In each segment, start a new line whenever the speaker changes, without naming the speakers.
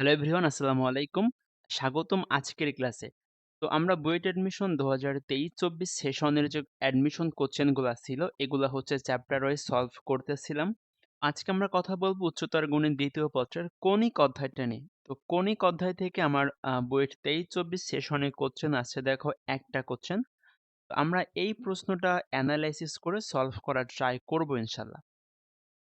Hello everyone আসসালামু আলাইকুম। স্বাগতম আজকের ক্লাসে। তো আমরা বুয়েট অ্যাডমিশন ২০২৩-২৪ সেশনের যে অ্যাডমিশন কোশ্চেনগুলো ছিল, এগুলা হচ্ছে চ্যাপ্টার ওয়াইজ সলভ করতেছিলাম। আজকে আমরা কথা বলব উচ্চতর গণিত ২য় পত্রের কনিক অধ্যায়টা নিয়ে। তো কনিক অধ্যায় থেকে আমার বুয়েট ২৩-২৪ সেশনে কোশ্চেন আছে দেখো একটা কোয়েশ্চেন। তো আমরা এই প্রশ্নটা অ্যানালাইসিস করে সলভ করার ট্রাই করব ইনশাআল্লাহ।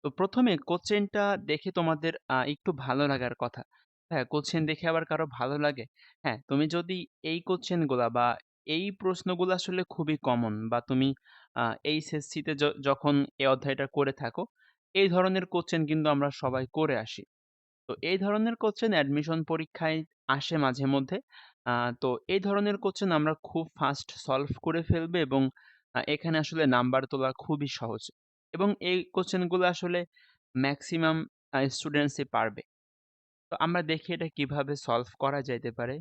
তো প্রথমে কোশ্চেনটা দেখে তোমাদের একটু ভালো লাগার কথা। হ্যাঁ, কোয়েশ্চেন দেখে আবার কারও ভালো লাগে? হ্যাঁ, তুমি যদি এই কোয়েশ্চেনগুলা বা এই প্রশ্নগুলো আসলে খুবই কমন বা তুমি এইচএসসিতে যখন এই অধ্যায়টা করে থাকো, এই ধরনের কোয়েশ্চেন কিন্তু আমরা সবাই করে আসি। তো এই ধরনের কোয়েশ্চেন অ্যাডমিশন পরীক্ষায় আসে মাঝে মধ্যে। তো এই ধরনের কোয়েশ্চেন আমরা খুব ফাস্ট সলভ করে ফেলবে এবং এখানে আসলে নাম্বার তোলা খুবই সহজ। এবং এই কোয়েশ্চেনগুলো আসলে মেক্সিমাম আ স্টুডেন্টসই পারবে। তো আমরা দেখি এটা কীভাবে সলভ করা যাইতে পারে।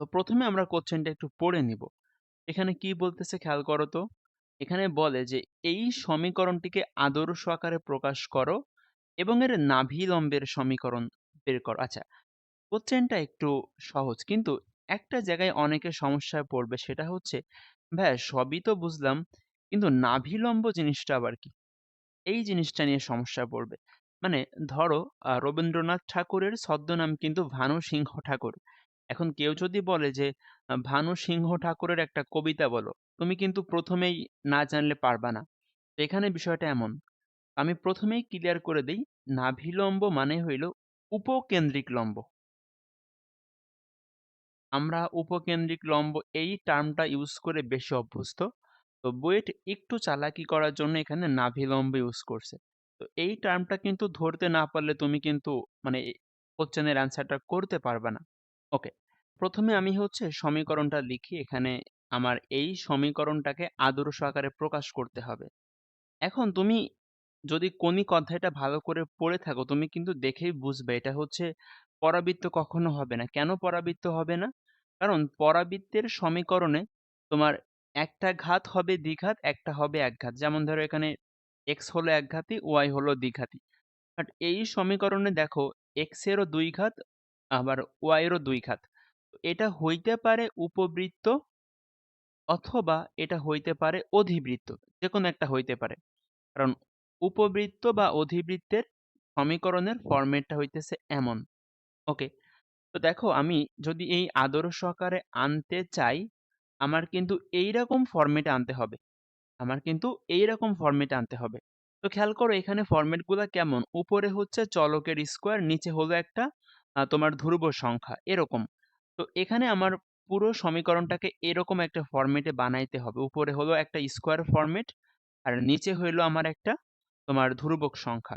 তো ১ম এ আমরা কোয়েশ্চেনটা একটু পড়ে নিব। এখানে কি বলতেছে খেয়াল করো তো। এখানে বলে যে, "এই সমীকরণটিকে আদর্শ আকারে প্রকাশ করো এবং এর নাভিলম্বের সমীকরণ বের করো।" আচ্ছা, কোশ্চেনটা একটু সহজ। কিন্তু একটা জায়গায় অনেকে সমস্যায় পড়বে সেটা হচ্ছে, "ভাইয়া সবই তো বুঝলাম, কিন্তু নাভিলম্ব জিনিসটা আবার কি?" এই জিনিসটা নিয়ে সমস্যায় পড়বে। মানে ধরো রবীন্দ্রনাথ ঠাকুরের ছদ্মনাম কিন্তু ভানু সিংহ ঠাকুর। এখন কেউ যদি বলে যে ভানু সিংহ ঠাকুরের একটা কবিতা বলো, তুমি কিন্তু প্রথমেই না জানলে পারবা না। এখানে বিষয়টা এমন। আমি প্রথমেই ক্লিয়ার করে দেই, নাভিলম্ব মানে হইল উপকেন্দ্রিক লম্ব। আমরা উপকেন্দ্রিক লম্ব এই টার্মটা ইউজ করে বেশি অভ্যস্ত। তো বুয়েট একটু চালাকি করার জন্য এখানে নাভিলম্ব ইউজ করছে। তো এই টার্মটা কিন্তু ধরতে না পারলে তুমি কিন্তু মানে কোয়েশ্চেনের অ্যান্সারটা করতে পারবা না। ওকে। ১ম এ আমি হচ্ছে সমীকরণটা লিখি। এখানে আমার এই সমীকরণটাকে আদর্শ আকারে প্রকাশ করতে হবে। এখন তুমি যদি কনিক অধ্যায়টা ভালো করে পড়ে থাকো, তুমি কিন্তু দেখেই বুঝবে এটা হচ্ছে পরাবৃত্ত কখনো হবে না। কেন পরাবৃত্ত হবে না? কারণ পরাবৃত্তের সমীকরণে তোমার একটা ঘাত হবে দ্বিঘাত, একটা হবে একঘাত। যেমন ধরো এখানে x হলো একঘাতী, ওয়াই হলো দ্বিঘাতী। বাট এই সমীকরণে দেখো এরও দুই ঘাত আবার এরও দুই ঘাত। এটা হইতে পারে উপবৃত্ত অথবা এটা হইতে পারে অধিবৃত্ত। যে কোনো একটা হইতে পারে। কারণ উপবৃত্ত বা অধিবৃত্তের সমীকরণের ফরম্যাটটা হইতেছে এমন। ওকে। তো দেখো আমি যদি এই আদর্শ আকারে আনতে চাই, আমার কিন্তু এইরকম ফরম্যাটে আনতে হবে। আমার কিন্তু এইরকম ফরম্যাটে আনতে হবে। তো খেয়াল করো এখানে ফরম্যাটগুলা কেমন? উপরে হচ্ছে চলকের স্কোয়ার, নিচে হলো একটা তোমার ধ্রুব সংখ্যা এরকম। তো এখানে আমার পুরো সমীকরণটাকে এরকম একটা ফরম্যাটে বানাইতে হবে। উপরে হলো একটা স্কোয়ার ফরম্যাট আর নিচে হইল আমার একটা তোমার ধ্রুবক সংখ্যা।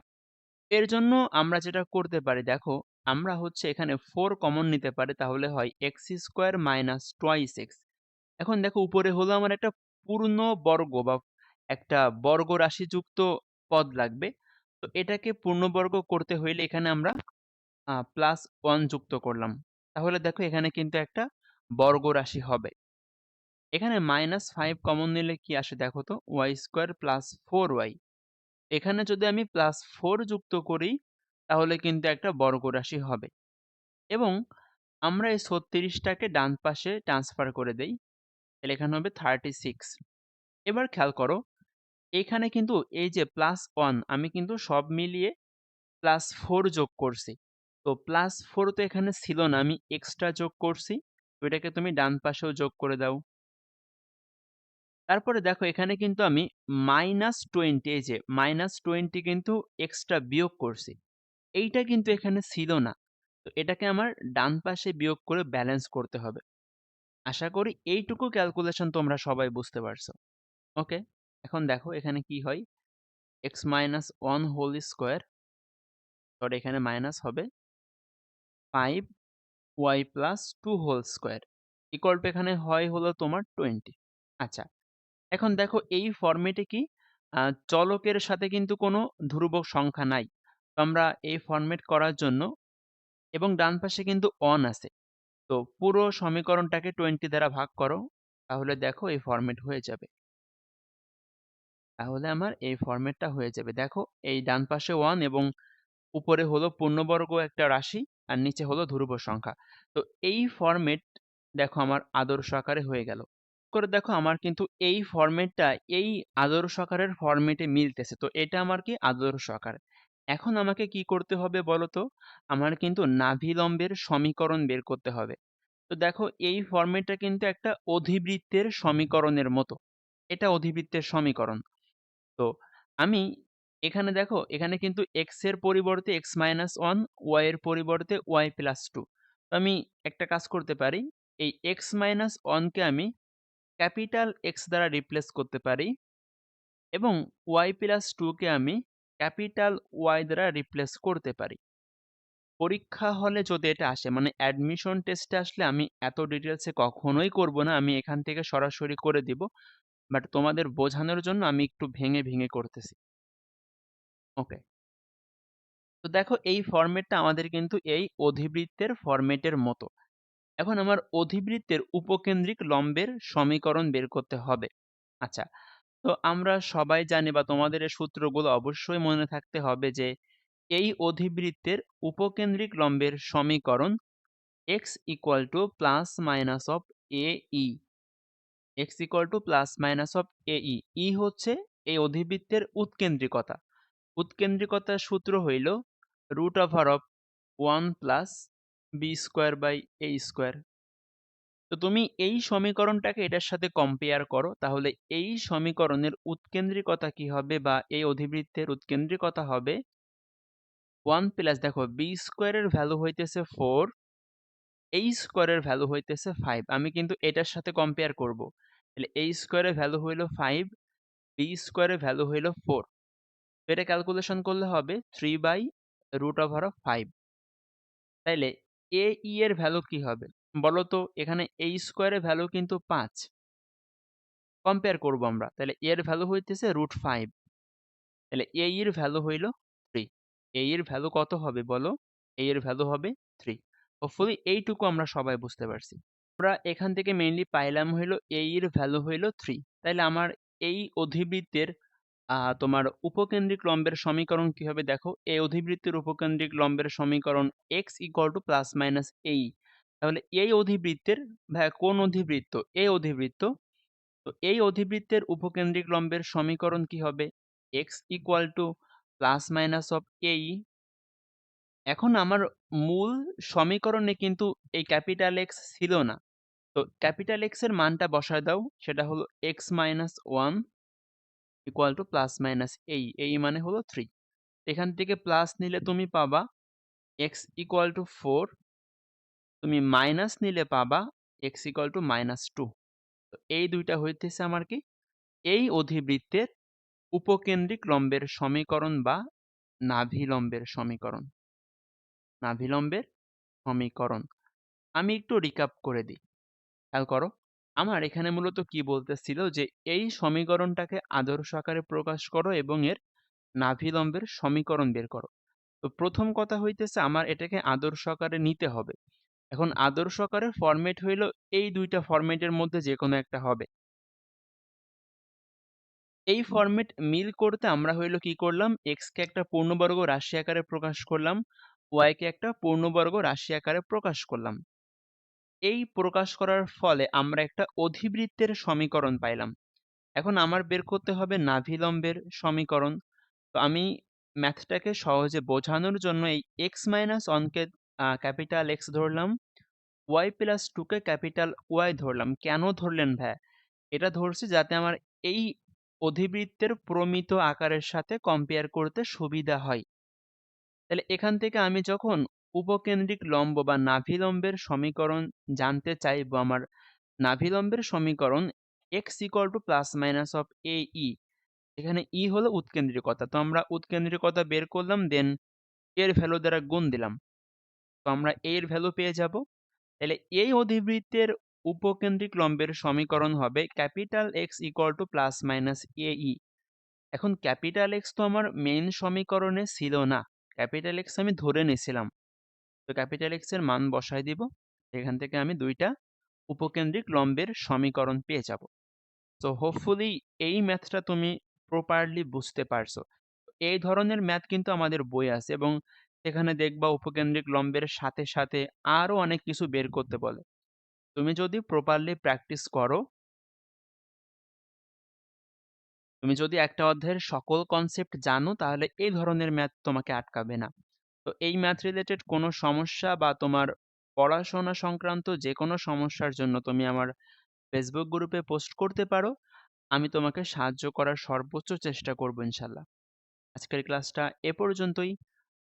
এর জন্য আমরা যেটা করতে পারি দেখো, আমরা হচ্ছে এখানে ফোর কমন নিতে পারি তাহলে হয় x square minus twice x। এখন দেখো উপরে হলো আমার একটা পূর্ণ বর্গ বা একটা বর্গ রাশিযুক্ত পদ লাগবে। তো এটাকে পূর্ণবর্গ করতে হইলে এখানে আমরা প্লাস 1 যুক্ত করলাম। তাহলে দেখো এখানে কিন্তু একটা বর্গ রাশি হবে। এখানে -5 কমন নিলে কি আসে দেখো তো y স্কোয়ার প্লাস 4y। এখানে যদি আমি প্লাস 4 যুক্ত করি, তাহলে কিন্তু একটা বর্গ রাশি হবে। এবং আমরা এই ৩৬ টাকে ডান পাশে ট্রান্সফার করে দেই। তাহলে এখানে হবে 36 এবার খেয়াল করো, এখানে কিন্তু এই যে প্লাস 1 আমি কিন্তু সব মিলিয়ে প্লাস 4 যোগ করছি। তো প্লাস 4 তো এখানে ছিল না, আমি এক্সট্রা যোগ করছি। তো এটাকে তুমি ডান পাশেও যোগ করে দাও। তারপরে দেখো এখানে কিন্তু আমি -20 এই যে -20 কিন্তু এক্সট্রা বিয়োগ করছি। এইটা কিন্তু এখানে ছিল না। তো এটাকে আমার ডান পাশে বিয়োগ করে ব্যালেন্স করতে হবে। আশা করি এইটুকু ক্যালকুলেশন তোমরা সবাই বুঝতে পারছ। ওকে? এখন দেখো এখানে কি হয়? x - 1 হোল স্কোয়ার সরি এখানে মাইনাস হবে five Y plus two whole square equal to এখানে হয় হলো তোমার 20 আচ্ছা এখন দেখো এই ফরম্যাটে কি চলকের সাথে কিন্তু কোনো ধ্রুবক সংখ্যা নাই। আমরা এই ফরম্যাট করার জন্য এবং ডান পাশে কিন্তু অন আছে। তো পুরো সমীকরণটাকে 20 দ্বারা ভাগ করো। তাহলে দেখো এই ফরম্যাট হয়ে যাবে। তাহলে আমার এই ফরম্যাটটা হয়ে যাবে। দেখো এই ডান পাশে 1 এবং উপরে হলো পূর্ণবর্গ একটা রাশি আর নিচে হলো ধ্রুব সংখ্যা তো এই ফরম্যাট দেখো আমার আদর্শ আকারে হয়ে গেল করে দেখো আমার কিন্তু এই ফরম্যাটটা এই আদর্শ আকারের ফরম্যাটে মিলতেছে তো এটা আমার কি আদর্শ আকার এখন আমাকে কি করতে হবে বলো তো আমার কিন্তু নাভিলম্বের সমীকরণ বের করতে হবে। তো দেখো, এই ফরম্যাটটা কিন্তু একটা অধিবৃত্তের সমীকরণের মতো। এটা অধিবৃত্তের সমীকরণ। তো আমি এখানে দেখো, এখানে কিন্তু এক্সের পরিবর্তে এক্স মাইনাস ওয়ান ওয়াই এর পরিবর্তে ওয়াই প্লাস টু তো আমি একটা কাজ করতে পারি, এই এক্স মাইনাস ওয়ানকে আমি ক্যাপিটাল এক্স দ্বারা রিপ্লেস করতে পারি এবং ওয়াই প্লাস টুকে আমি ক্যাপিটাল ওয়াই দ্বারা রিপ্লেস করতে পারি। পরীক্ষা হলে যদি এটা আসে মানে অ্যাডমিশন টেস্টে আসলে আমি এত ডিটেলসে কখনোই করব না, আমি এখান থেকে সরাসরি করে দিব। বাট তোমাদের বোঝানোর জন্য আমি একটু ভেঙে ভেঙে করতেছি। ওকে তো দেখো, এই ফরম্যাটটা আমাদের কিন্তু এই অধিবৃত্তের ফরম্যাটের মতো। এখন আমার অধিবৃত্তের উপকেন্দ্রিক লম্বের সমীকরণ বের করতে হবে। আচ্ছা তো আমরা সবাই জানি বা তোমাদের এই সূত্রগুলো অবশ্যই মনে থাকতে হবে যে, এই অধিবৃত্তের উপকেন্দ্রিক লম্বের সমীকরণ X equal to plus minus of A E X equal to plus minus of A E E হচ্ছে এই অধিবৃত্তের উৎকেন্দ্রিকতা। উৎকেন্দ্রিকতার সূত্র হইল root over of one plus B square by A square তো তুমি এই সমীকরণটাকে এটার সাথে কম্পেয়ার করো, তাহলে এই সমীকরণের উৎকেন্দ্রিকতা কি হবে বা এই অধিবৃত্তের উৎকেন্দ্রিকতা হবে ওয়ান প্লাস দেখো বি স্কোয়ারের ভ্যালু হইতেছে ফোর, এই স্কোয়ারের ভ্যালু হইতেছে ফাইভ। আমি কিন্তু এটার সাথে কম্পেয়ার করব। তাহলে এই স্কোয়ারের ভ্যালু হইল ফাইভ, বি স্কোয়ারের ভ্যালু হইল ফোর। এটা ক্যালকুলেশন করলে হবে three by root of five. তাইলে এ ই এর ভ্যালু কি হবে? বলো তো এখানে এই স্কোয়ারের ভ্যালু কিন্তু পাঁচ। কম্পেয়ার করব আমরা। তাহলে এর ভ্যালু হইতেছে রুট ফাইভ তাহলে এ এর ভ্যালু হইল থ্রি এ এর ভ্যালু কত হবে বলো? এ এর ভ্যালু হবে থ্রি হোপফুলি এইটুকু আমরা সবাই বুঝতে পারছি। আমরা এখান থেকে মেইনলি পাইলাম হইল এ এর ভ্যালু হইল থ্রি তাইলে আমার এই অধিবৃত্তের তোমার উপকেন্দ্রিক লম্বের সমীকরণ কি হবে দেখো? এই অধিবৃত্তের উপকেন্দ্রিক লম্বের সমীকরণ X equal to plus minus এই তাহলে এই অধিবৃত্তের ভাই কোন অধিবৃত্ত? এই অধিবৃত্ত। তো এই অধিবৃত্তের উপকেন্দ্রিক লম্বের সমীকরণ কি হবে? X equal to plus minus of এই এখন আমার মূল সমীকরণে কিন্তু এই ক্যাপিটাল এক্স ছিল না। তো ক্যাপিটাল এক্সের মানটা বসায় দাও, সেটা হলো X minus one equal to plus minus এই এই মানে হলো থ্রি এখান থেকে প্লাস নিলে তুমি পাবা এক্স ইকুয়াল টু ফোর তুমি মাইনাস নিলে পাবা X equal to minus two তো এই দুইটা হইতেছে আমার কি? এই অধিবৃত্তের উপকেন্দ্রিক লম্বের সমীকরণ বা নাভিলম্বের সমীকরণ। নাভিলম্বের সমীকরণ। আমি একটু রিকাপ করে দিই। খেয়াল করো, আমার এখানে মূলত কি বলতেছিল যে এই সমীকরণটাকে আদর্শ আকারে প্রকাশ করো এবং এর নাভিলম্বের সমীকরণ বের করো। তো প্রথম কথা হইতেছে আমার এটাকে আদর্শ আকারে নিতে হবে। এখন আদর্শ আকারের ফরম্যাট হইল এই দুইটা ফরম্যাটের মধ্যে যে কোনো একটা হবে। এই ফরম্যাট মিল করতে আমরা হইল কি করলাম? এক্স কে একটা পূর্ণবর্গ রাশি আকারে প্রকাশ করলাম ওয়াই কে একটা পূর্ণবর্গ রাশি আকারে প্রকাশ করলাম। এই প্রকাশ করার ফলে আমরা একটা অধিবৃত্তের সমীকরণ পাইলাম। এখন আমার বের করতে হবে নাভিলম্বের সমীকরণ। তো আমি ম্যাথটাকে সহজে বোঝানোর জন্য এই এক্স মাইনাস ওয়ানকে ক্যাপিটাল এক্স ধরলাম ওয়াই প্লাস টুকে ক্যাপিটাল ওয়াই ধরলাম। কেন ধরলেন ভাই? এটা ধরছি যাতে আমার এই অধিবৃত্তের প্রমিত আকারের সাথে কম্পেয়ার করতে সুবিধা হয়। তাহলে এখান থেকে আমি যখন উপকেন্দ্রিক লম্ব বা নাভিলম্বের সমীকরণ জানতে চাইব আমার নাভিলম্বের সমীকরণ X equal to plus minus of A E এখানে ই e হলো উৎকেন্দ্রিকতা। তো আমরা উৎকেন্দ্রিকতা বের করলাম দেন এর ভ্যালু দ্বারা গুণ দিলাম। আমরা এর ভ্যালু পেয়ে যাব। তাহলে এই অধিবৃত্তের উপকেন্দ্রিক লম্বের সমীকরণ হবে capital X equal to plus minus A এখন ক্যাপিটাল এক্স তো আমার মেইন সমীকরণে ছিল না। ক্যাপিটাল এক্স আমি ধরে নিয়েছিলাম। তো ক্যাপিটাল এক্স মান বসাই দিব। এখান থেকে আমি দুইটা উপকেন্দ্রিক লম্বের সমীকরণ পেয়ে যাব। তো হোপফুলি এই ম্যাথটা তুমি প্রপারলি বুঝতে পারছ। এই ধরনের ম্যাথ কিন্তু আমাদের বই আছে এবং সেখানে দেখবা উপকেন্দ্রিক লম্বের সাথে, সাথে আরও অনেক কিছু বের করতে বলে। তুমি যদি প্রপারলি প্র্যাকটিস করো তুমি যদি একটা অধ্যায়ের সকল কনসেপ্ট জানো তাহলে এই ধরনের ম্যাথ তোমাকে আটকাবে না। তো এই ম্যাথ রিলেটেড কোনো সমস্যা বা তোমার পড়াশোনা সংক্রান্ত যে কোনো সমস্যার জন্য তুমি আমার ফেসবুক গ্রুপে পোস্ট করতে পারো। আমি তোমাকে সাহায্য করার সর্বোচ্চ চেষ্টা করব ইনশাল্লাহ। আজকের ক্লাসটা এ পর্যন্তই।